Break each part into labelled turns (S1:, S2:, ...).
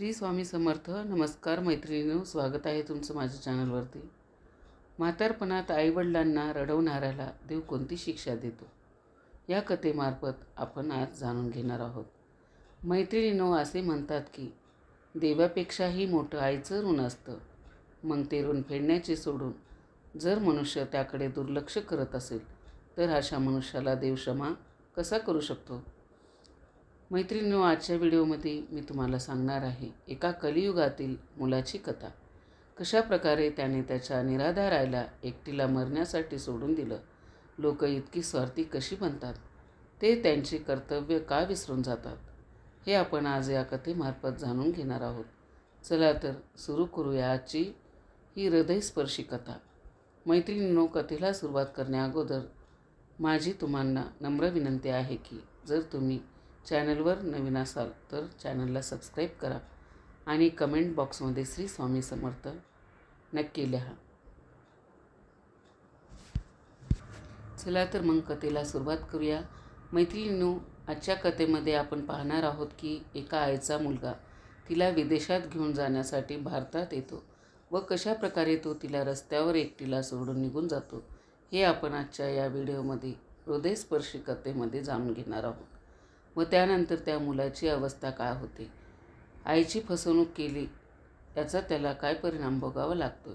S1: श्री स्वामी समर्थ. नमस्कार मैत्रिणीनो स्वागत आहे तुमचं माझ्या चॅनलवरती. म्हातारपणात आईवडिलांना रडवणाऱ्याला देव कोणती शिक्षा देतो? या कथेमार्फत आपण आज जाणून घेणार आहोत. मैत्रिणीनो असे म्हणतात की देवापेक्षाही मोठं आईचं ऋण असतं. मग ते ऋण फेडण्याचे सोडून जर मनुष्य त्याकडे दुर्लक्ष करत असेल तर अशा मनुष्याला देव क्षमा कसा करू शकतो? मैत्रिणीनो आजच्या व्हिडिओमध्ये मी तुम्हाला सांगणार आहे एका कलियुगातील मुलाची कथा. कशा प्रकारे त्याने त्याच्या निराधार आईला एकटीला मरण्यासाठी सोडून दिलं? लोक इतकी स्वार्थी कशी बनतात? ते त्यांचे कर्तव्य का विसरून जातात? हे आपण आज या कथेमार्फत जाणून घेणार आहोत. चला तर सुरू करूया आजची ही हृदयस्पर्शी कथा. मैत्रिणींनो कथेला सुरुवात करण्याअगोदर माझी तुम्हाला नम्र विनंती आहे की जर तुम्ही चॅनलवर नवीन असाल तर चॅनलला सबस्क्राईब करा आणि कमेंट बॉक्समध्ये श्री स्वामी समर्थ नक्की लिहा. चला तर मग कथेला सुरुवात करूया. मैत्रिणीनो आजच्या कथेमध्ये आपण पाहणार आहोत की एका आईचा मुलगा तिला विदेशात घेऊन जाण्यासाठी भारतात येतो व कशा प्रकारे तो तिला रस्त्यावर एकटीला सोडून निघून जातो हे आपण आजच्या या व्हिडिओमध्ये हृदयस्पर्शी कथेमध्ये जाणून घेणार आहोत. व त्यानंतर त्या मुलाची अवस्था काय होते? आईची फसवणूक केली याचा त्याला काय परिणाम भोगावा लागतो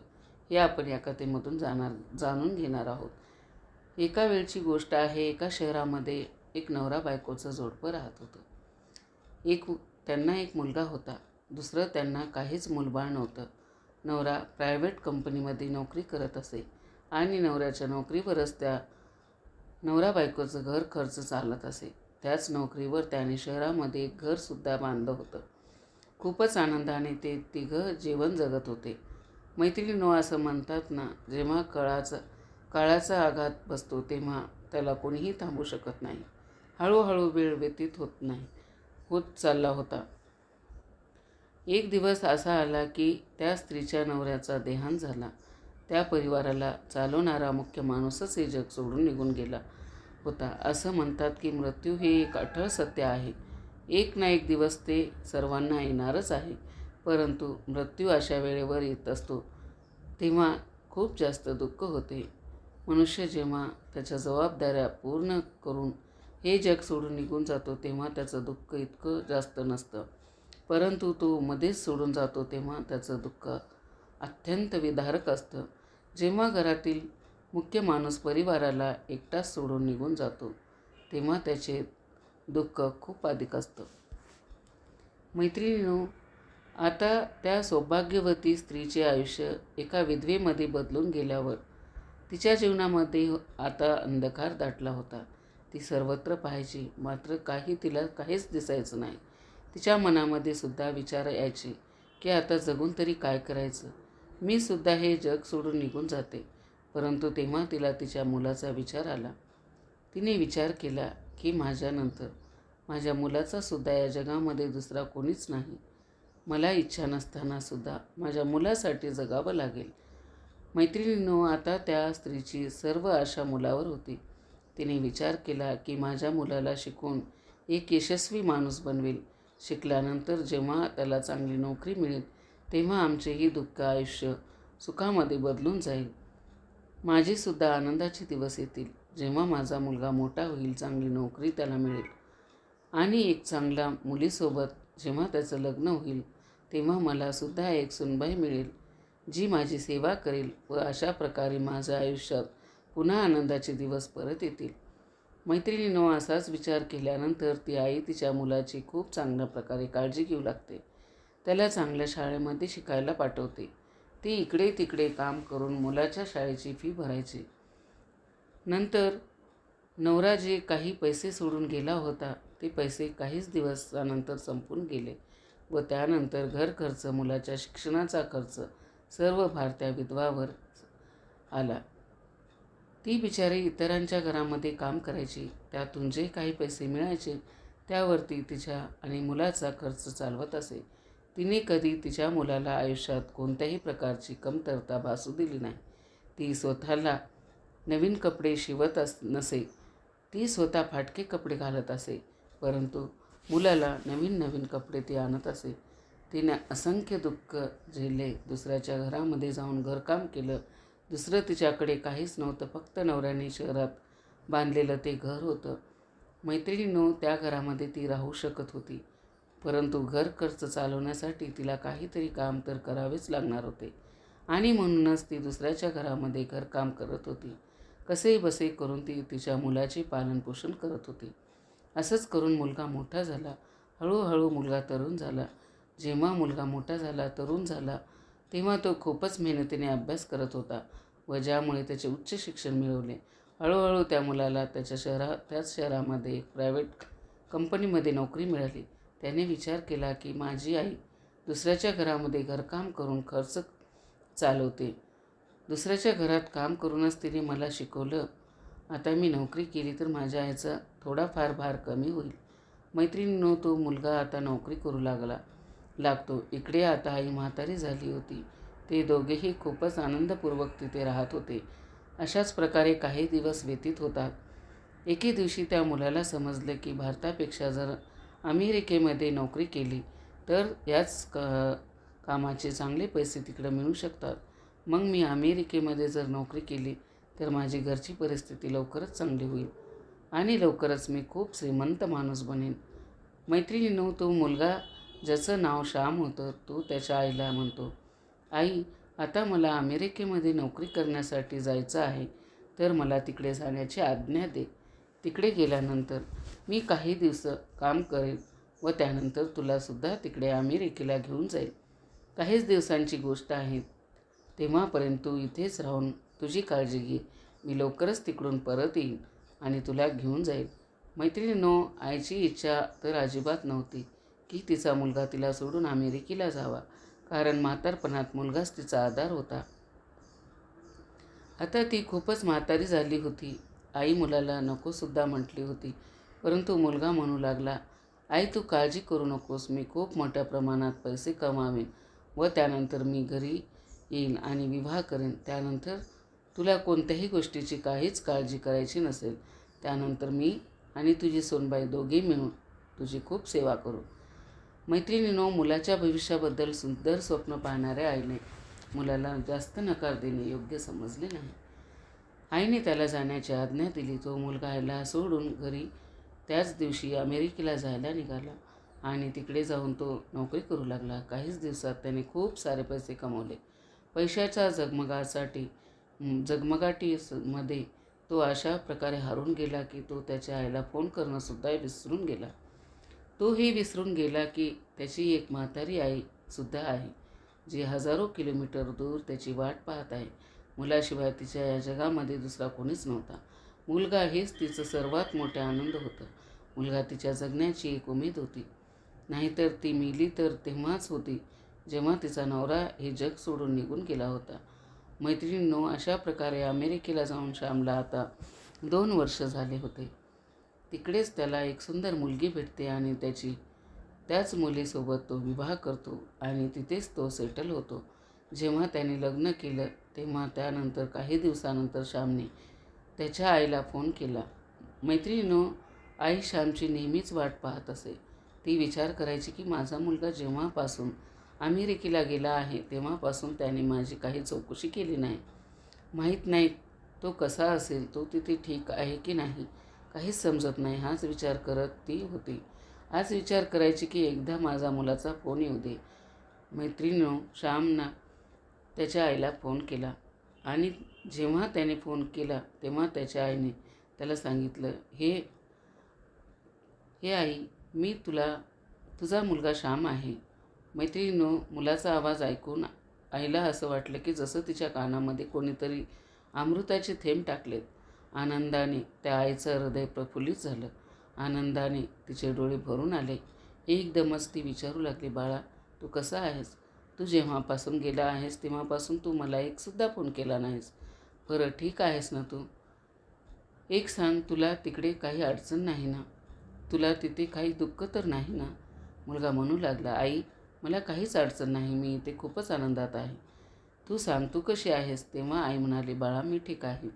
S1: हे आपण या कथेमधून जाणार जाणून घेणार आहोत. एका वेळची गोष्ट आहे एका शहरामध्ये एक नवरा बायकोचं जोडपं राहत होतं. एक त्यांना एक मुलगा होता. दुसरं त्यांना काहीच मुलबाळ नव्हतं. नवरा प्रायव्हेट कंपनीमध्ये नोकरी करत असे आणि नवऱ्याच्या नोकरीवरच त्या नवरा बायकोचं घर खर्च चालत असे. त्याच नोकरीवर त्याने शहरामध्ये एक घरसुद्धा बांधलं होतं. खूपच आनंदाने ते तिघं जीवन जगत होते. मैत्रिणीनो असं म्हणतात ना जेव्हा काळाचा काळाचा आघात बसतो तेव्हा त्याला कोणीही थांबू शकत नाही. हळूहळू वेळ व्यतीत होत नाही होत चालला होता. एक दिवस असा आला की त्या स्त्रीच्या नवऱ्याचा देहांत झाला. त्या परिवाराला चालवणारा मुख्य माणूसच हे जग सोडून निघून गेला. होता. असं म्हणतात की मृत्यू हे एक अठळ सत्य आहे. एक ना एक दिवस ते सर्वांना येणारच आहे. परंतु मृत्यू अशा वेळेवर येत असतो तेव्हा खूप जास्त दुःख होते. मनुष्य जेव्हा त्याच्या जबाबदाऱ्या पूर्ण करून हे जग सोडून निघून जातो तेव्हा त्याचं दुःख इतकं जास्त नसतं. परंतु तो मध्येच सोडून जातो तेव्हा त्याचं दुःख अत्यंत विदारक असतं. जेव्हा घरातील मुख्य माणूस परिवाराला एकटाच सोडून निघून जातो तेव्हा त्याचे दुःख खूप अधिक असतं. मैत्रिणीनो आता त्या सौभाग्यवती स्त्रीचे आयुष्य एका विधवेमध्ये बदलून गेल्यावर तिच्या जीवनामध्ये आता अंधकार दाटला होता. ती सर्वत्र पाहायची मात्र काही तिला काहीच दिसायचं नाही. तिच्या मनामध्ये सुद्धा विचार यायचे की आता जगून तरी काय करायचं? मी सुद्धा हे जग सोडून निघून जाते. परंतु तेव्हा तिला तिच्या मुलाचा विचार आला. तिने विचार केला की माझ्यानंतर माझ्या मुलाचा सुद्धा या जगामध्ये दुसरा कोणीच नाही. मला इच्छा नसतानासुद्धा माझ्या मुलासाठी जगावं लागेल. मैत्रिणींनो आता त्या स्त्रीची सर्व आशा मुलावर होती. तिने विचार केला की माझ्या मुलाला शिकून एक यशस्वी माणूस बनवेल. शिकल्यानंतर जेव्हा त्याला चांगली नोकरी मिळेल तेव्हा आमचेही दुःख आयुष्य सुखामध्ये बदलून जाईल. माझीसुद्धा आनंदाचे दिवस येतील. जेव्हा माझा मुलगा मोठा होईल चांगली नोकरी त्याला मिळेल. आणि एक चांगल्या मुलीसोबत जेव्हा त्याचं लग्न होईल तेव्हा मला सुद्धा एक सुनबाई मिळेल जी माझी सेवा करेल व अशा प्रकारे माझ्या आयुष्यात पुन्हा आनंदाचे दिवस परत येतील. मैत्रिणीनं असाच विचार केल्यानंतर ती आई तिच्या मुलाची खूप चांगल्या प्रकारे काळजी घेऊ लागते. त्याला चांगल्या शाळेमध्ये शिकायला पाठवते. ती इकडे तिकडे काम करून मुलाच्या शाळेची फी भरायची. नंतर नवरा जे काही पैसे सोडून गेला होता ते पैसे काहीच दिवसानंतर संपून गेले व त्यानंतर घर खर्च मुलाच्या शिक्षणाचा खर्च सर्व भारत्या विधवावर आला. ती बिचारी इतरांच्या घरामध्ये काम करायची त्यातून जे काही पैसे मिळायचे त्यावरती तिच्या आणि मुलाचा खर्च चालवत असे. तिने कधी तिच्या मुलाला आयुष्यात कोणत्याही प्रकारची कमतरता भासू दिली नाही. ती स्वतःला नवीन कपडे शिवत अस नसे. ती स्वतः फाटके कपडे घालत असे परंतु मुलाला नवीन नवीन कपडे ती आणत असे. तिने असंख्य दुःख झेले दुसऱ्याच्या घरामध्ये जाऊन घरकाम केलं. दुसरं तिच्याकडे काहीच नव्हतं फक्त नवऱ्याने शहरात बांधलेलं ते घर होतं. मैत्रिणीनो त्या घरामध्ये ती राहू शकत होती. परंतु घर खर्च चालवण्यासाठी तिला काहीतरी काम तर करावेच लागणार होते. आणि म्हणूनच ती दुसऱ्याच्या घरामध्ये घरकाम करत होती. कसे बसे करून ती तिच्या मुलाचे पालनपोषण करत होती. असंच करून मुलगा मोठा झाला. हळूहळू मुलगा तरुण झाला. जेव्हा मुलगा मोठा झाला तरुण झाला तेव्हा तो खूपच मेहनतीने अभ्यास करत होता व ज्यामुळे त्याचे उच्च शिक्षण मिळवले. हळूहळू त्या मुलाला त्याच्या शहरा त्याच शहरामध्ये एक प्रायव्हेट कंपनीमध्ये नोकरी मिळाली. त्याने विचार केला की माझी आई दुसऱ्याच्या घरामध्ये घरकाम करून खर्च चालवते. दुसऱ्याच्या घरात काम करूनच तिने मला शिकवलं. आता मी नोकरी केली तर माझ्या आईचा थोडाफार भार कमी होईल. मैत्रिणीनो तो मुलगा आता नोकरी करू लागला. लागतो. इकडे आता आई म्हातारी झाली होती. ते दोघेही खूपच आनंदपूर्वक तिथे राहत होते. अशाच प्रकारे काही दिवस व्यतीत होतात. एके दिवशी त्या मुलाला समजले की भारतापेक्षा जर अमेरिकेमध्ये नोकरी केली तर याच क कामाचे चांगले पैसे तिकडं मिळू शकतात. मग मी अमेरिकेमध्ये जर नोकरी केली तर माझी घरची परिस्थिती लवकरच चांगली होईल आणि लवकरच मी खूप श्रीमंत माणूस बनेन. मैत्रिणीनो तो मुलगा ज्याचं नाव श्याम होतं तो त्याच्या आईला म्हणतो आई आता मला अमेरिकेमध्ये नोकरी करण्यासाठी जायचं आहे तर मला तिकडे जाण्याची आज्ञा दे. तिकडे गेल्यानंतर मी काही दिवस काम करेन व त्यानंतर तुलासुद्धा तिकडे अमेरिकेला घेऊन जाईल काहीच दिवसांची गोष्ट आहे. तेव्हापर्यंत तू इथेच राहून तुझी काळजी घे. मी लवकरच तिकडून परत येईन आणि तुला घेऊन जाईल मैत्रिणीनो आईची इच्छा तर अजिबात नव्हती की तिचा मुलगा तिला सोडून अमेरिकेला जावा कारण म्हातारपणात मुलगाच तिचा आधार होता. आता ती खूपच म्हातारी झाली होती. आई मुलाला नकोसुद्धा म्हटली होती. परंतु मुलगा म्हणू लागला आई तू काळजी करू नकोस मी खूप मोठ्या प्रमाणात पैसे कमावेन व त्यानंतर मी घरी येईन आणि विवाह करेन. त्यानंतर तुला कोणत्याही गोष्टीची काहीच काळजी करायची नसेल. त्यानंतर मी आणि तुझी सोनबाई दोघे मिळून तुझी खूप सेवा करू. मैत्रिणीनो मुलाच्या भविष्याबद्दल सुंदर स्वप्न पाहणाऱ्या आईने मुलाला जास्त नकार देणे योग्य समजले नाही. आईने त्याला जाण्याची आज्ञा दिली. तो मुलगा आईला सोडून घरी त्याच दिवशी अमेरिकेला जायला निघाला आणि तिकडे जाऊन तो नोकरी करू लागला. काहीच दिवसात त्याने खूप सारे पैसे कमवले. पैशाच्या जगमगासाठी जगमगाटी मध्ये तो अशा प्रकारे हारून गेला की तो त्याच्या आईला फोन करणंसुद्धा विसरून गेला. तोही विसरून गेला की त्याची एक म्हातारी आईसुद्धा आहे जी हजारो किलोमीटर दूर त्याची वाट पाहत आहे. मुलाशिवाय तिच्या या जगामध्ये दुसरा कोणीच नव्हता. मुलगा हेच तिचं सर्वात मोठा आनंद होतं. मुलगा तिच्या जगण्याची एक उमेद होती. नाहीतर ती मिली तर तेव्हाच होती जेव्हा तिचा नवरा हे जग सोडून निघून गेला होता. मैत्रिणींनो अशा प्रकारे अमेरिकेला जाऊन श्यामला आता दोन वर्ष झाले होते. तिकडेच त्याला एक सुंदर मुलगी भेटते आणि त्याची त्याच मुलीसोबत तो विवाह करतो आणि तिथेच तो सेटल होतो. जेव्हा त्याने लग्न केलं तेव्हा त्यानंतर काही दिवसानंतर श्यामने त्याच्या आईला फोन केला. मैत्रिणीनो आई श्यामची नेहमीच वाट पाहत असे. ती विचार करायची की माझा मुलगा जेव्हापासून अमेरिकेला गेला आहे तेव्हापासून त्याने माझी काही चौकशी केली नाही. माहीत नाही तो कसा असेल तो तिथे ठीक आहे की नाही काहीच समजत नाही हाच विचार करत ती होती. आज विचार करायची की एकदा माझा मुलाचा फोन येऊ दे. मैत्रिणीनो श्यामना त्याच्या आईला फोन केला. आणि जेव्हा त्याने फोन केला तेव्हा त्याच्या आईने त्याला सांगितलं हे हे आई मी तुला तुझा मुलगा श्याम आहे. मैत्रिणीनो मुलाचा आवाज ऐकून आईला असं वाटलं की जसं तिच्या कानामध्ये कोणीतरी अमृताचे थेंब टाकलेत. आनंदाने त्या आईचं हृदय प्रफुल्लित झालं. आनंदाने तिचे डोळे भरून आले. एकदमच ती विचारू लागली बाळा. तू कसा आहेस? तू जेव्हापासून गेला आहेस तेव्हापासून तू मला एकसुद्धा फोन केला नाहीस. बरं ठीक आहेस ना तू? एक सांग तुला तिकडे काही अडचण नाही ना? तुला तिथे काही दुःख तर नाही ना? मुलगा म्हणू लागला आई मला काहीच अडचण नाही मी इथे खूपच आनंदात आहे. तू सांग तू कशी आहेस? तेव्हा आई म्हणाली बाळा मी ठीक आहे.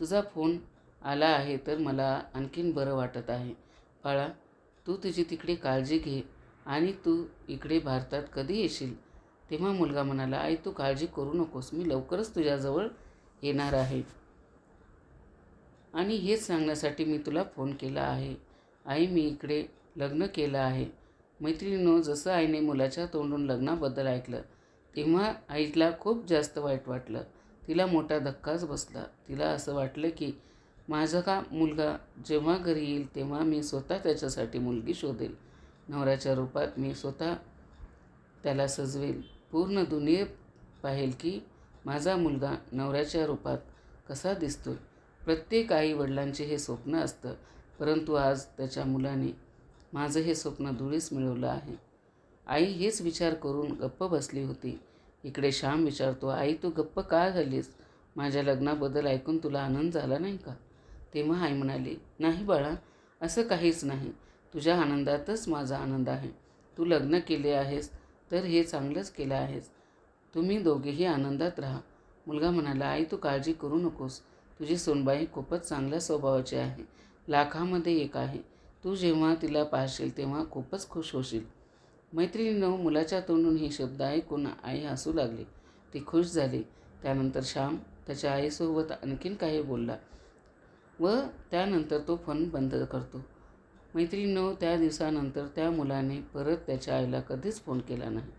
S1: तुझा फोन आला आहे तर मला आणखीन बरं वाटत आहे. बाळा तू तुझी तिकडे काळजी घे आणि तू इकडे भारतात कधी येशील? तेव्हा मुलगा म्हणाला आई तू काळजी करू नकोस मी लवकरच तुझ्याजवळ येणार आहे. आणि हेच सांगण्यासाठी मी तुला फोन केला आहे. आई मी इकडे लग्न केलं आहे. मैत्रिणीनं जसं आईने मुलाच्या तोंडून लग्नाबद्दल ऐकलं तेव्हा आईला खूप जास्त वाईट वाटलं. तिला मोठा धक्काच बसला. तिला असं वाटलं की माझा का मुलगा जेव्हा घरी येईल तेव्हा मी स्वतः त्याच्यासाठी मुलगी शोधेल. नवऱ्याच्या रूपात मी स्वतः त्याला सजवेल. पूर्ण दुनिये पाहेल की माझा मुलगा नवऱ्याच्या रूपात कसा दिसतोय. प्रत्येक आई वडिलांचे हे स्वप्न असतं परंतु आज त्याच्या मुलाने माझं हे स्वप्न धुळीस मिळवलं आहे. आई हेच विचार करून गप्प बसली होती. इकडे श्याम विचारतो आई तू गप्प का झालीस? माझ्या लग्नाबद्दल ऐकून तुला आनंद झाला नाही का? तेव्हा आई म्हणाली नाही बाळा असं काहीच नाही. तुझ्या आनंदातच माझा आनंद आहे. तू लग्न केले आहेस तर हे चांगलंच केलं आहेस. तुम्ही दोघेही आनंदात राहा. मुलगा म्हणाला आई तू काळजी करू नकोस. तुझी सोनबाई खूपच चांगल्या स्वभावाची आहे. लाखामध्ये एक आहे. तू जेव्हा तिला पाहशील तेव्हा खूपच खुश होशील. मैत्रिणीनं मुलाच्या तोंडून हे शब्द ऐकून आई हसू लागली. ती खुश झाली. त्यानंतर श्याम त्याच्या आईसोबत आणखीन काही बोलला व त्यानंतर तो फोन बंद करतो. मैत्रिणीनो त्या दिवसानंतर त्या मुलाने परत त्याच्या आईला कधीच फोन केला नाही.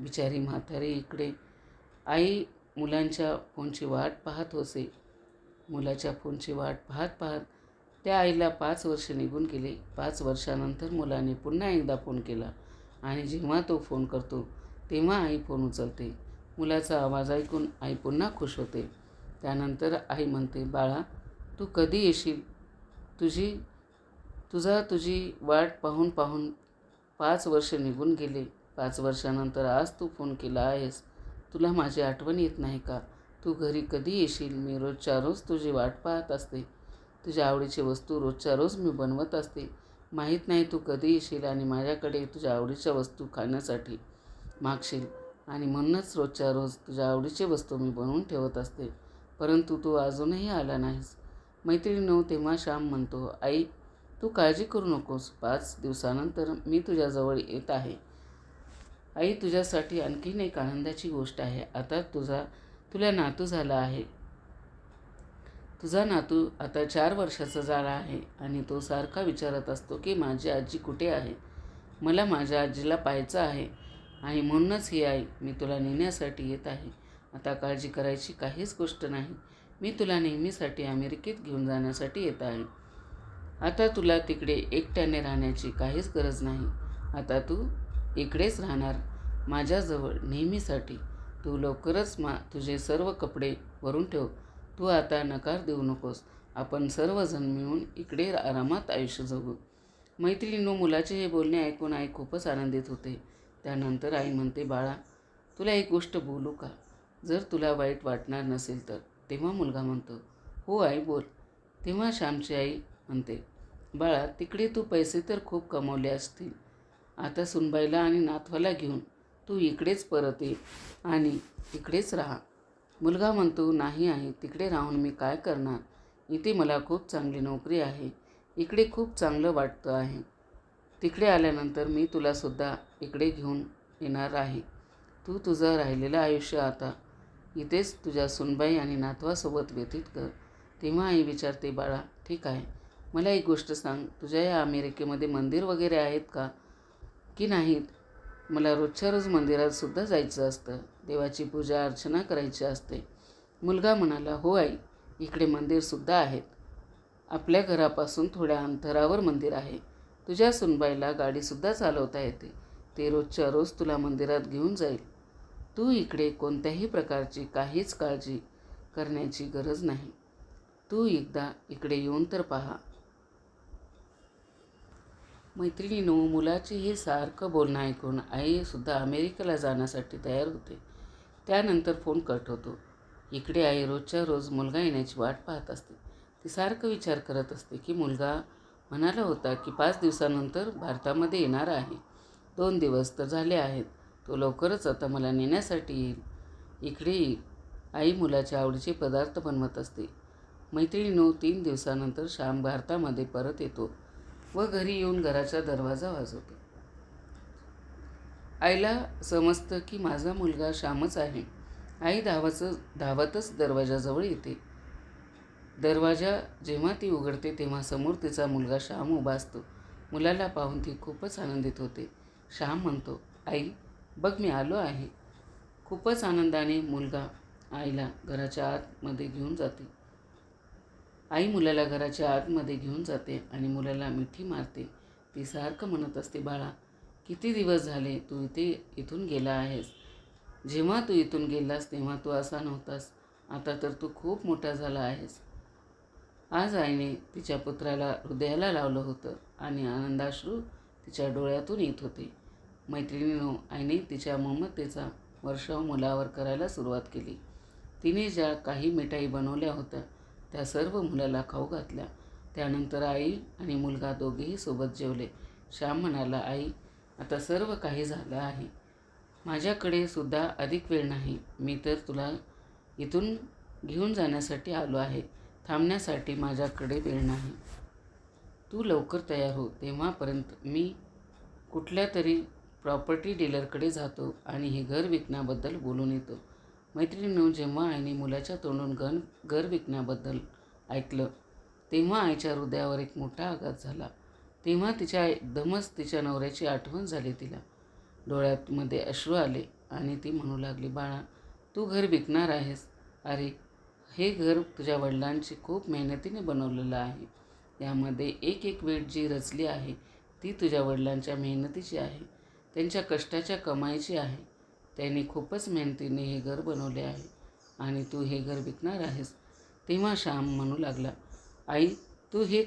S1: बिचारी म्हातारी इकडे. आई मुलांच्या फोनची वाट पाहत होते मुलाच्या फोनची वाट पाहत पाहत त्या आईला पाच वर्ष निघून गेले. पाच वर्षानंतर मुलाने पुन्हा एकदा फोन केला आणि जेव्हा तो फोन करतो तेव्हा आई फोन उचलते. मुलाचा आवाज ऐकून आई पुन्हा खुश होते. त्यानंतर आई म्हणते बाळा तू कधी येशील? तुझी तुझा तुझी वाट पाहून पाहून पाच वर्ष निघून गेले. पाच वर्षानंतर आज तू फोन केला आहेस. तुला माझी आठवण येत नाही का? तू घरी कधी येशील? मी रोजच्या रोज तुझी वाट पाहत असते. तुझ्या आवडीची वस्तू रोजच्या रोज मी बनवत असते. माहीत नाही तू कधी येशील आणि माझ्याकडे तुझ्या आवडीच्या वस्तू खाण्यासाठी मागशील आणि म्हणूनच रोजच्या रोज तुझ्या आवडीची वस्तू मी बनवून ठेवत असते. परंतु तू अजूनही आला नाहीस. मैत्रिणीनो तेव्हा श्याम म्हणतो आई तू काळजी करू नकोस. पाच दिवसानंतर मी तुझ्याजवळ येत आहे. आई तुझ्यासाठी आणखीन एक आनंदाची गोष्ट आहे. आता तुझा तुला नातू झाला आहे. तुझा नातू आता चार वर्षाचा झाला आहे आणि तो सारखा विचारत असतो की माझी आजी कुठे आहे? मला माझ्या आजीला पाहायचं आहे आणि म्हणूनच ही आई मी तुला नेण्यासाठी येत आहे. आता काळजी करायची काहीच गोष्ट नाही. मी तुला नेहमीसाठी अमेरिकेत घेऊन जाण्यासाठी येत आहे. आता तुला तिकडे एकट्याने राहण्याची काहीच गरज नाही. आता तू इकडेच राहणार. माझ्याजवळ नेहमीसाठी तू लवकरच मा तुझे सर्व कपडे भरून ठेव. तू आता नकार देऊ नकोस. आपण सर्वजण मिळून इकडे आरामात आयुष्य जगू. मैत्रिणीनो मुलाचे हे बोलणे ऐकून आई खूपच आनंदित होते. त्यानंतर आई म्हणते बाळा तुला एक गोष्ट बोलू का? जर तुला वाईट वाटणार नसेल तर तेव्हा मुलगा म्हणतो हो आई बोल. तेव्हा श्यामची आई म्हणते बाळा तिकडे तू पैसे तर खूप कमवले असतील. आता सुनबाईला आणि नातवाला घेऊन तू इकडेच परत ये आणि इकडेच राहा. मुलगा म्हणतो नाही आहे तिकडे राहून मी काय करणार? इथे मला खूप चांगली नोकरी आहे. इकडे खूप चांगलं वाटतं आहे. तिकडे आल्यानंतर मी तुलासुद्धा इकडे घेऊन येणार आहे. तू तुझं राहिलेलं आयुष्य आता इथेच तुझ्या सुनबाई आणि नातवासोबत व्यतीत कर. तेव्हा आई विचारते बाळा ठीक आहे. मला एक गोष्ट सांग. तुझ्या या अमेरिकेमध्ये मंदिर वगैरे आहेत का? की नाहीत? मला रोजच्या रोज मंदिरात सुद्धा जायचं असतं. देवाची पूजा अर्चना करायची असते. मुलगा म्हणाला हो आई इकडे मंदिरसुद्धा आहेत. आपल्या घरापासून थोड्या अंतरावर मंदिर आहे. तुझ्या सुनबाईला गाडीसुद्धा चालवता येते. ते रोजच्या रोज तुला मंदिरात घेऊन जाईल. तू इकडे कोणत्याही प्रकारची काहीच काळजी करण्याची गरज नाही. तू एकदा इकडे येऊन तर पहा. मैत्रिणीनो मुलाचे हे सारखं बोलणं ऐकून आईसुद्धा अमेरिकेला जाण्यासाठी तयार होते. त्यानंतर फोन कट होतो. इकडे आई रोजच्या रोज मुलगा येण्याची वाट पाहत असते. ती सारखं विचार करत असते की मुलगा म्हणाला होता की पाच दिवसानंतर भारतामध्ये येणार आहे. दोन दिवस तर झाले आहेत. तो लवकरच आता मला नेण्यासाठी येईल. इकडे आई मुलाच्या आवडीचे पदार्थ बनवत असते. मैत्रिणीनो तीन दिवसानंतर श्याम भारतामध्ये परत येतो. व घरी येऊन घराचा दरवाजा वाजवतो. आईला समजतं की माझा मुलगा श्यामच आहे. आई धावाचं धावतच दरवाजाजवळ येते. दरवाजा जेव्हा ती उघडते तेव्हा समोर तिचा मुलगा श्याम उभा असतो. मुलाला पाहून ती खूपच आनंदित होते. श्याम म्हणतो आई बघ मी आलो आहे. खूपच आनंदाने मुलगा आईला घराच्या आतमध्ये घेऊन जाते. आई मुलाला घराच्या आतमध्ये घेऊन जाते आणि मुलाला मिठी मारते. ती सारखं म्हणत असते बाळा किती दिवस झाले तू इथे इथून गेला आहेस? जेव्हा तू इथून गेलास तेव्हा तू असा नव्हतास. आता तर तू खूप मोठा झाला आहेस. आज आईने तिच्या पुत्राला हृदयाला लावलं होतं आणि आनंदाश्रू तिच्या डोळ्यातून येत होते. मैत्रिणीनो आईने तिच्या ममतेचा वर्षाव मुलावर करायला सुरुवात केली. तिने ज्या काही मिठाई बनवल्या होत्या त्या सर्व मुलाला खाऊ घातल्या. त्यानंतर आई आणि मुलगा दोघेही सोबत जेवले. श्याम म्हणाला आई आता सर्व काही झालं आहे. माझ्याकडे सुद्धा अधिक वेळ नाही. मी तर तुला इथून घेऊन जाण्यासाठी आलो आहे. थांबण्यासाठी माझ्याकडे वेळ नाही. तू लवकर तयार हो. तेव्हापर्यंत मी कुठल्या तरी प्रॉपर्टी डीलरकडे जातो आणि हे घर विकण्याबद्दल बोलून येतो. मैत्रिणीनं जेव्हा आईने मुलाच्या तोंडून गण घर विकण्याबद्दल ऐकलं तेव्हा आईच्या हृदयावर एक मोठा आघात झाला. तेव्हा तिच्या एकदमच तिच्या नवऱ्याची आठवण झाली तिला. डोळ्यातमध्ये अश्रू आले आणि ती म्हणू लागली बाळा तू घर विकणार आहेस. अरे हे घर तुझ्या वडिलांची खूप मेहनतीने बनवलेलं आहे. यामध्ये एक एक वेळ जी रचली आहे ती तुझ्या वडिलांच्या मेहनतीची आहे. त्यांच्या कष्टाच्या कमाईची आहे. त्याने खूपच मेहनतीने हे घर बनवले आहे आणि तू हे घर विकणार आहेस. तेव्हा श्याम म्हणू लागला आई तू हे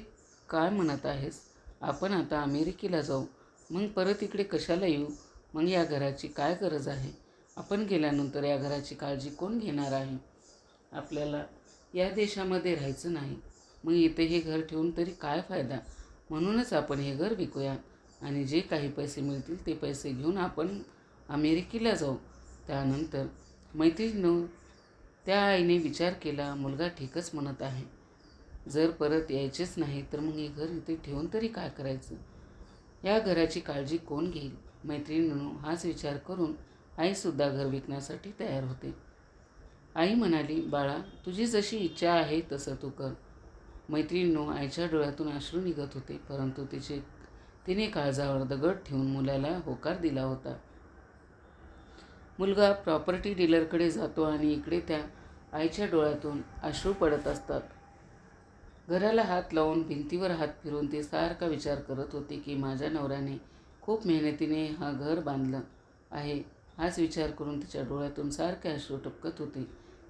S1: काय म्हणत आहेस? आपण आता अमेरिकेला जाऊ. मग परत इकडे कशाला येऊ? मग या घराची काय गरज आहे? आपण गेल्यानंतर या घराची काळजी कोण घेणार आहे? आपल्याला या देशामध्ये राहायचं नाही. मग इथे हे घर ठेवून तरी काय फायदा? म्हणूनच आपण हे घर विकूया आणि जे काही पैसे मिळतील ते पैसे घेऊन आपण अमेरिकेला जाऊ. त्यानंतर मैत्रिणीनं त्या आईने विचार केला मुलगा ठीकच म्हणत आहे. जर परत यायचेच नाही तर मग हे घर इथे ठेवून तरी काय करायचं? या घराची काळजी कोण घेईल? मैत्रिणीनं हाच विचार करून आईसुद्धा घर विकण्यासाठी तयार होते. आई म्हणाली बाळा तुझी जशी इच्छा आहे तसं तू कर. मैत्रिणीनो आईच्या डोळ्यातून अश्रू निघत होते परंतु तिचे तिने काळजावर दगड ठेवून मुलाला होकार दिला होता. मुलगा प्रॉपर्टी डीलरकडे जातो आणि इकडे त्या आईच्या डोळ्यातून अश्रू पडत असतात. घराला हात लावून भिंतीवर हात फिरून ते सारखा विचार करत होते की माझ्या नवऱ्याने खूप मेहनतीने हा घर बांधलं आहे. हाच विचार करून तिच्या डोळ्यातून सारखे अश्रू टपकत होते.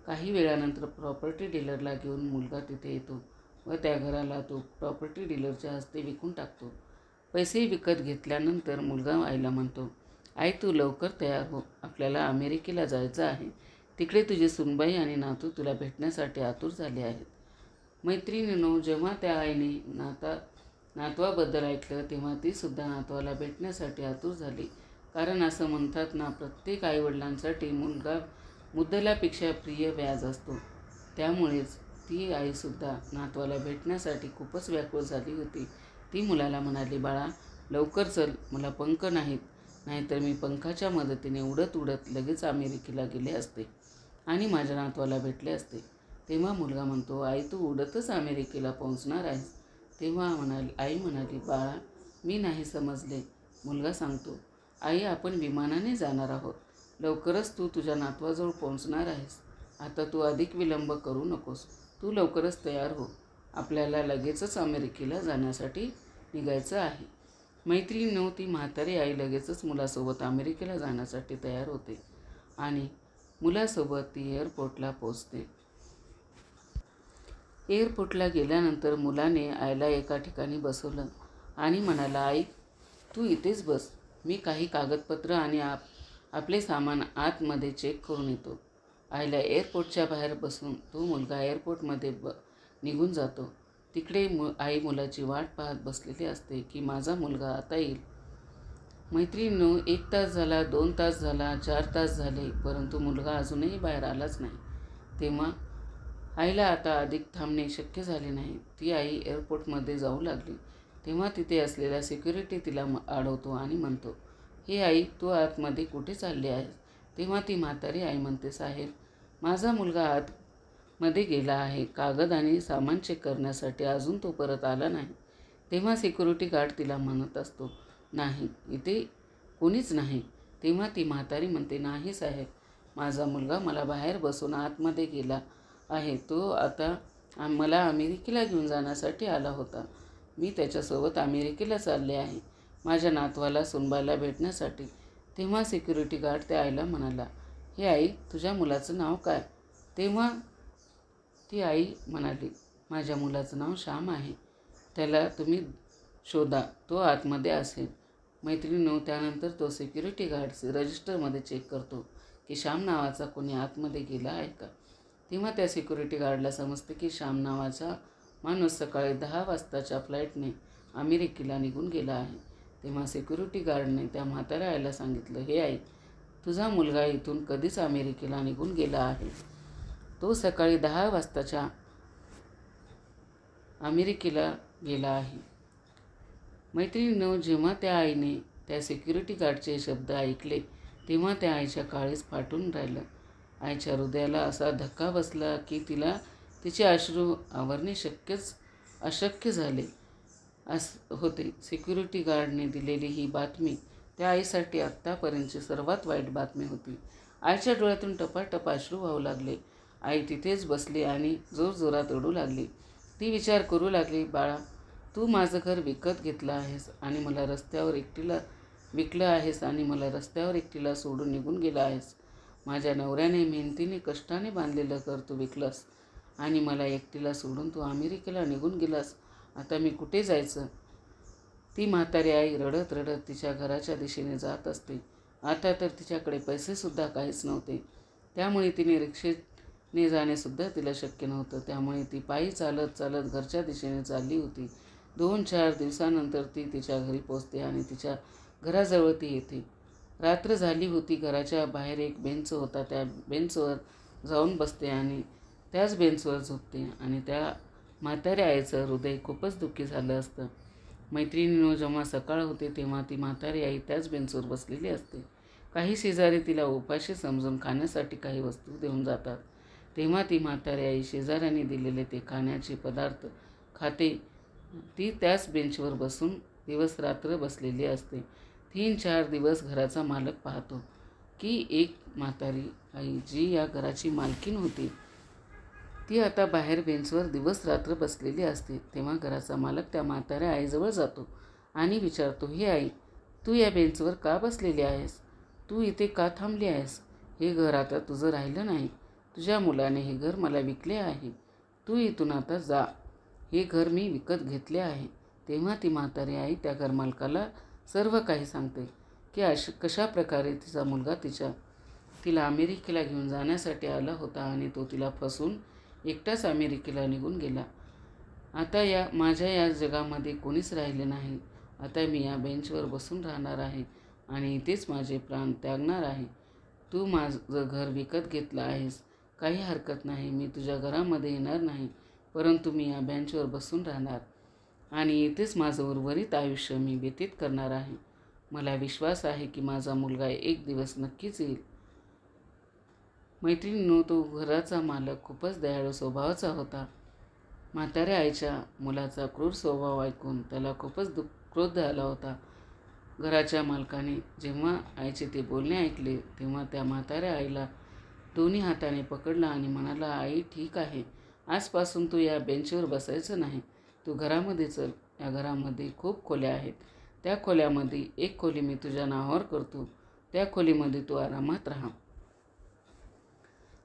S1: काही वेळानंतर प्रॉपर्टी डीलरला घेऊन मुलगा तिथे येतो व त्या घराला तो प्रॉपर्टी डीलरच्या हस्ते विकून टाकतो. पैसे विकत घेतल्यानंतर मुलगा आईला म्हणतो आई तू लवकर तयार हो. आपल्याला अमेरिकेला जायचं आहे. तिकडे तुझी सुनबाई आणि नातू तुला भेटण्यासाठी आतुर झाले आहेत. मैत्रिणीनो जेव्हा त्या आईने नाता नातवाबद्दल ऐकलं तेव्हा तीसुद्धा नातवाला भेटण्यासाठी आतुर झाली. कारण असं म्हणतात ना प्रत्येक आईवडिलांसाठी मुलगा मुद्दलापेक्षा प्रिय व्याज असतो. त्यामुळेच ती आईसुद्धा नातवाला भेटण्यासाठी खूपच व्याकुळ झाली होती. ती मुलाला म्हणाली बाळा लवकर चल. मला पंख नाहीत. नाहीतर मी पंखाच्या मदतीने उडत उडत लगेच अमेरिकेला गेले असते आणि माझ्या नातवाला भेटले असते. तेव्हा मुलगा म्हणतो आई तू उडतच अमेरिकेला पोहोचणार आहेस. तेव्हा म्हणाली आई म्हणाली बाळा मी नाही समजले. मुलगा सांगतो आई आपण विमानाने जाणार आहोत. लवकरच तू तुझ्या नातवाजवळ पोहोचणार आहेस. आता तू अधिक विलंब करू नकोस. तू लवकरच तयार हो. आपल्याला लगेचच अमेरिकेला जाण्यासाठी निघायचं आहे. मैत्रीण नव्हती म्हातारी आई लगेचच मुलासोबत अमेरिकेला जाण्यासाठी तयार होते आणि मुलासोबत ती एअरपोर्टला पोचते एअरपोर्टला गेल्यानंतर मुलाने आईला एका ठिकाणी बसवलं आणि म्हणाला आई तू इथेच बस. मी काही कागदपत्र आणि आप आपले सामान आतमध्ये चेक करून येतो. आईला एअरपोर्टच्या बाहेर बसून तो मुलगा एअरपोर्टमध्ये ब निघून जातो. तिकडे मु आई मुलाची वाट पाहत बसलेली असते की माझा मुलगा आता येईल. मैत्रिणीनो एक तास झाला दोन तास झाला चार तास झाले परंतु मुलगा अजूनही बाहेर आलाच नाही. तेव्हा आईला आता अधिक थांबणे शक्य झाले नाही. ती आई एअरपोर्टमध्ये जाऊ लागली. तेव्हा तिथे असलेला सिक्युरिटी तिला अडवतो आणि म्हणतो हे आई तू आतमध्ये कुठे चालली आहेस? तेव्हा ती म्हातारी आई म्हणते साहेब माझा मुलगा आत मध्ये गेला आहे. कागद आणि सामान चेक करण्यासाठी अजून तो परत आला नाही. तेव्हा सिक्युरिटी गार्ड तिला म्हणत असतो नाही इथे कोणीच नाही. तेव्हा ती म्हातारी म्हणते नाही साहेब माझा मुलगा मला बाहेर बसून आतमध्ये गेला आहे. तो आता मला अमेरिकेला घेऊन जाण्यासाठी आला होता. मी त्याच्यासोबत अमेरिकेला चालले आहे. माझ्या नातवाला सुनबायला भेटण्यासाठी. तेव्हा सिक्युरिटी गार्ड त्या आईला म्हणाला हे आई तुझ्या मुलाचं नाव काय? तेव्हा ती आई म्हणाली माझ्या मुलाचं नाव श्याम आहे. त्याला तुम्ही शोधा. तो आतमध्ये असेल. मैत्रिणीनो त्यानंतर तो सिक्युरिटी गार्ड रजिस्टरमध्ये चेक करतो की श्याम नावाचा कोणी आतमध्ये गेला आहे का? तेव्हा त्या सिक्युरिटी गार्डला समजते की श्याम नावाचा माणूस सकाळी दहा वाजताच्या फ्लाईटने अमेरिकेला निघून गेला आहे. तेव्हा सिक्युरिटी गार्डने त्या म्हाताऱ्या आईला सांगितलं हे आई तुझा मुलगा इथून कधीच अमेरिकेला निघून गेला आहे. तो सकाळी दहा वाजताच्या अमेरिकेला गेला आहे. मैत्रिणीनं जेव्हा त्या आईने त्या सिक्युरिटी गार्डचे शब्द ऐकले तेव्हा त्या आईच्या काळीच फाटून राहिलं. आईच्या हृदयाला असा धक्का बसला की तिला तिचे अश्रू आवरणे शक्यच अशक्य झाले अस होते. सिक्युरिटी गार्डने दिलेली ही बातमी त्या आईसाठी आत्तापर्यंतची सर्वात वाईट बातमी होती. आईच्या डोळ्यातून टपाटप अश्रू वाहू लागले. आई तिथेच बसली आणि जोरजोरात रडू लागली. ती विचार करू लागली बाळा तू माझं घर विकत घेतलं आहेस आणि मला रस्त्यावर एकटीला विकलं आहेस आणि मला रस्त्यावर एकटीला सोडून निघून गेला आहेस. माझ्या नवऱ्याने मेहनतीने कष्टाने बांधलेलं घर तू विकलंस आणि मला एकटीला सोडून तू अमेरिकेला निघून गेलास. आता मी कुठे जायचं? ती म्हातारी आई रडत रडत तिच्या घराच्या दिशेने जात असते. आता तर तिच्याकडे पैसेसुद्धा काहीच नव्हते. त्यामुळे तिने रिक्षेत ने जाणेसुद्धा तिला शक्य नव्हतं. त्यामुळे ती पायी चालत चालत घरच्या दिशेने चालली होती. दोन चार दिवसानंतर ती तिच्या घरी पोचते आणि तिच्या घराजवळ ती येते. रात्र झाली होती. घराच्या बाहेर एक बेंच होता. त्या बेंचवर जाऊन बसते आणि त्याच बेंचवर झोपते आणि त्या म्हाताऱ्या आईचं हृदय खूपच दुःखी झालं असतं. मैत्रिणीनं जेव्हा सकाळ होते तेव्हा ती म्हातारी आई त्याच बेंचवर बसलेली असते. काही शेजारी तिला उपाशी समजून खाण्यासाठी काही वस्तू देऊन जातात. तेव्हा ती म्हातारी आई शेजाऱ्यांनी दिलेले ते खाण्याचे पदार्थ खाते. ती त्याच बेंचवर बसून दिवस रात्र बसलेली असते. तीन चार दिवस घराचा मालक पाहतो की एक म्हातारी आई जी या घराची मालकीन होती. ती आता बाहेर बेंचवर दिवस रात्र बसलेली असते. तेव्हा घराचा मालक त्या म्हाताऱ्या आईजवळ जातो आणि विचारतो हे आई तू या बेंचवर का बसलेली आहेस? तू इथे का थांबली आहेस? हे घर आता तुझं राहिलं नाही. तुझ्या मुलाने हे घर मला विकले आहे. तू इथून आता जा. हे घर मी विकत घेतले आहे. तेव्हा ती म्हातारी आई त्या घरमालकाला सर्व काही सांगते की अश कशा प्रकारे तिचा मुलगा तिच्या तिला अमेरिकेला घेऊन जाण्यासाठी आला होता आणि तो तिला फसून एकटाच अमेरिकेला निघून गेला. आता या माझ्या या जगामध्ये कोणीच राहिले नाही. आता मी या बेंचवर बसून राहणार आहे आणि इथेच माझे प्राण त्यागणार आहे. तू माझं घर विकत घेतलं आहेस. काही हरकत नाही मी तुझ्या घरामध्ये येणार नाही परंतु मी या बेंचवर बसून राहणार आणि इथेच माझं उर्वरित आयुष्य मी व्यतीत करणार आहे. मला विश्वास आहे की माझा मुलगा एक दिवस नक्कीच येईल. मैत्रिणीनो तो घराचा मालक खूपच दयाळू स्वभावाचा होता. म्हाताऱ्या आईच्या मुलाचा क्रूर स्वभाव ऐकून त्याला खूपच दुःख क्रोध आला होता. घराच्या मालकाने जेव्हा आईचे ते बोलणे ऐकले तेव्हा त्या म्हाताऱ्या आईला दोन्ही हाताने पकडला आणि म्हणाला आई ठीक आहे. आजपासून तू या बेंचवर बसायचं नाही. तू घरामध्ये चल. या घरामध्ये खूप खोल्या आहेत. त्या खोल्यामध्ये एक खोली मी तुझ्या नावावर करतो. त्या खोलीमध्ये तू आरामात राहा.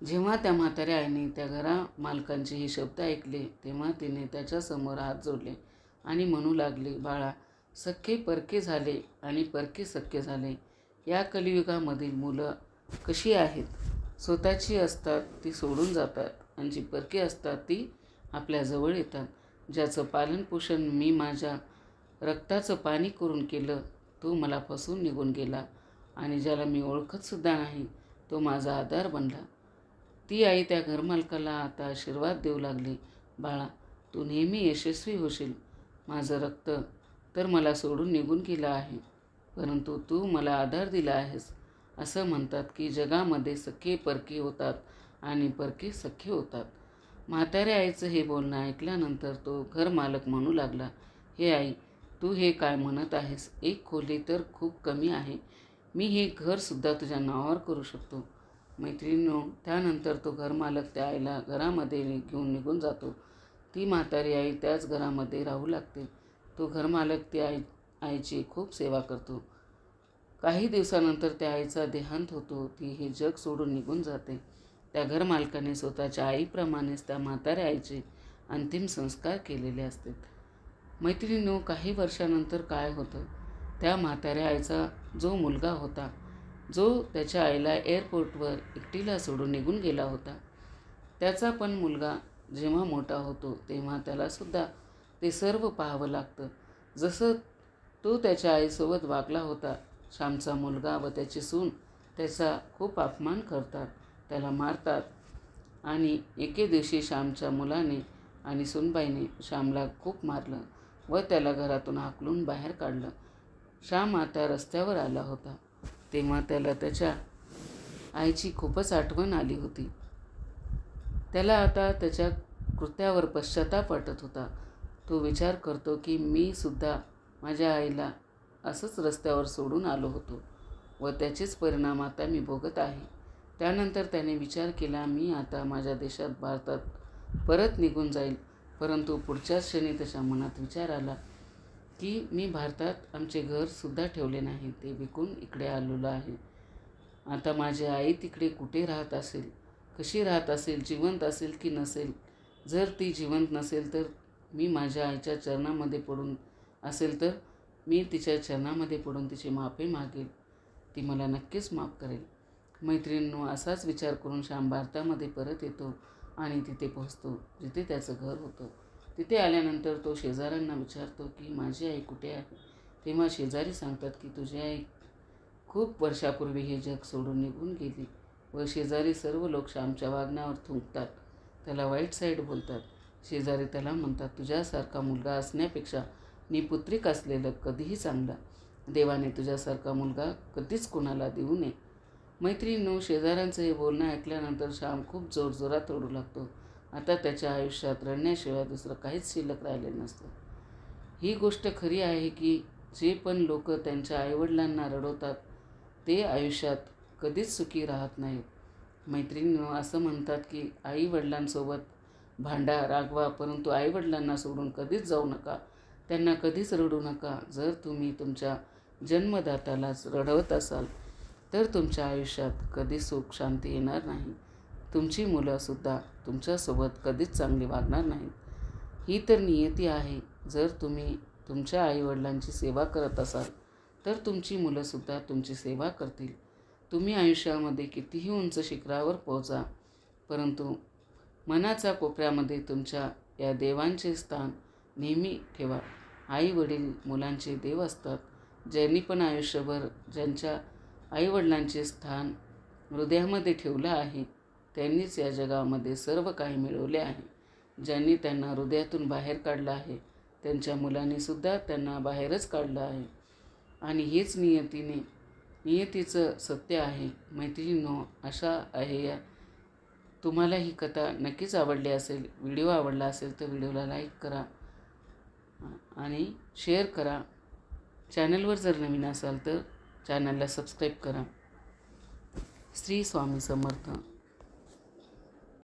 S1: जेव्हा त्या म्हाताऱ्या आईने त्या घरा मालकांचे हे शब्द ऐकले तेव्हा तिने त्याच्यासमोर हात जोडले आणि म्हणू लागले बाळा सख्खे परके झाले आणि परके सख्खे झाले. या कलियुगामधील मुलं कशी आहेत? स्वतःची असतात ती सोडून जातात आणि जी परके असतात ती आपल्याजवळ येतात. ज्याचं पालनपोषण मी माझ्या रक्ताचं पाणी करून केलं तो मला फसून निघून गेला आणि ज्याला मी ओळखतसुद्धा नाही तो माझा आधार बनला. ती आई त्या घरमालकाला आता आशीर्वाद देऊ लागली. बाळा तू नेहमी यशस्वी होशील. माझं रक्त तर मला सोडून निघून गेलं आहे परंतु तू मला आधार दिला आहेस. असं म्हणतात की जगामध्ये सख्खे परके होतात आणि परके सख्खे होतात. म्हाताऱ्या आईचं हे बोलणं ऐकल्यानंतर तो घरमालक म्हणू लागला हे आई तू हे काय म्हणत आहेस? एक खोली तर खूप कमी आहे. मी हे घरसुद्धा तुझ्या नावावर करू शकतो. मैत्रिणीनो त्यानंतर तो घरमालक त्या आईला घरामध्ये घेऊन निघून जातो. ती म्हातारी आई त्याच घरामध्ये राहू लागते. तो घरमालक ती आई आईची खूप सेवा करतो. काही दिवसानंतर त्या आईचा देहांत होतो ती हे जग सोडून निघून जाते. त्या घरमालकाने स्वतःच्या आईप्रमाणेच त्या म्हाताऱ्या आईचे अंतिम संस्कार केलेले असतात. मैत्रिणीनो काही वर्षानंतर काय होतं? त्या म्हाताऱ्या आईचा जो मुलगा होता जो त्याच्या आईला एअरपोर्टवर एकटीला सोडून निघून गेला होता त्याचा पण मुलगा जेव्हा मोठा होतो तेव्हा त्यालासुद्धा ते सर्व पाहावं लागतं. जसं तो त्याच्या आईसोबत वागला होता श्यामचा मुलगा व त्याची सून त्याचा खूप अपमान करतात त्याला मारतात. आणि एके दिवशी श्यामच्या मुलाने आणि सुनबाईने श्यामला खूप मारलं व त्याला घरातून हाकलून बाहेर काढलं. श्याम आता रस्त्यावर आला होता. तेव्हा त्याला त्याच्या आईची खूपच आठवण आली होती. त्याला आता त्याच्या कृत्यावर पश्चाताप वाटत होता. तो विचार करतो की मी सुद्धा माझ्या आईला असंच रस्त्यावर सोडून आलो होतो व त्याचेच परिणाम आता मी भोगत आहे. त्यानंतर त्याने विचार केला मी आता माझ्या देशात भारतात परत निघून जाईल. परंतु पुढच्याच क्षणी त्याच्या मनात विचार आला की मी भारतात आमचे घरसुद्धा ठेवले नाही ते विकून इकडे आलेलो आहे. आता माझी आई तिकडे कुठे राहत असेल? कशी राहत असेल? जिवंत असेल की नसेल? जर ती जिवंत नसेल तर मी माझ्या आईच्या चरणामध्ये पडून असेल तर मी तिच्या चरणामध्ये पडून तिची माफी मागेल. ती मला नक्कीच माफ करेल. मैत्रिणींनो असाच विचार करून श्याम भारतामध्ये परत येतो आणि तिथे पोहोचतो जिथे त्याचं घर होतं. तिथे आल्यानंतर तो शेजाऱ्यांना विचारतो की माझी आई कुठे आहे? तेव्हा शेजारी सांगतात की तुझी आई खूप वर्षापूर्वी हे जग सोडून निघून गेली व शेजारी सर्व लोक श्यामच्या वागण्यावर थुंकतात. त्याला वाईट साईड बोलतात. शेजारी त्याला म्हणतात तुझ्यासारखा मुलगा असण्यापेक्षा निपुत्रिक असलेलं कधीही चांगलं. देवाने तुझ्यासारखा मुलगा कधीच कोणाला देऊ नये. मैत्रिणीनो शेजाऱ्यांचं हे बोलणं ऐकल्यानंतर श्याम खूप जोरजोरात रडू लागतो. आता त्याच्या आयुष्यात रडण्याशिवाय दुसरं काहीच शिल्लक राहिले नसतं. ही गोष्ट खरी आहे की जे पण लोक त्यांच्या आईवडिलांना रडवतात ते आयुष्यात कधीच सुखी राहत नाहीत. मैत्रिणीनो असं म्हणतात की आईवडिलांसोबत भांडा रागवा परंतु आईवडिलांना सोडून कधीच जाऊ नका. त्यांना कधीच रडू नका. जर तुम्ही तुमच्या जन्मदात्यालाच रडवत असाल तर तुमच्या आयुष्यात कधी सुख शांती येणार नाही. तुमची मुलंसुद्धा तुमच्यासोबत कधीच चांगली वागणार नाहीत. ही तर नियती आहे. जर तुम्ही तुमच्या आईवडिलांची सेवा करत असाल तर तुमची मुलंसुद्धा तुमची सेवा करतील. तुम्ही आयुष्यामध्ये कितीही उंच शिखरावर पोहोचा परंतु मनाच्या कोपऱ्यामध्ये तुमच्या या देवांचे स्थान नेहमी ठेवा. आई वडील मुलांचे देव असतात ज्यांनी पण आयुष्यभर ज्यांच्या आईवडिलांचे स्थान हृदयामध्ये ठेवलं आहे त्यांनीच या जगामध्ये सर्व काही मिळवले आहे. ज्यांनी त्यांना हृदयातून बाहेर काढलं आहे त्यांच्या मुलांनीसुद्धा त्यांना बाहेरच काढलं आहे. आणि हेच नियतीने नियतीचं सत्य आहे मैत्रिणींनो अशा आहे या. तुम्हाला ही कथा नक्कीच आवडली असेल व्हिडिओ आवडला असेल तर व्हिडिओला लाईक करा. आणि शेअर करा. चॅनलवर जर नवीन असाल तर चॅनलला सबस्क्राईब करा. श्री स्वामी समर्थ.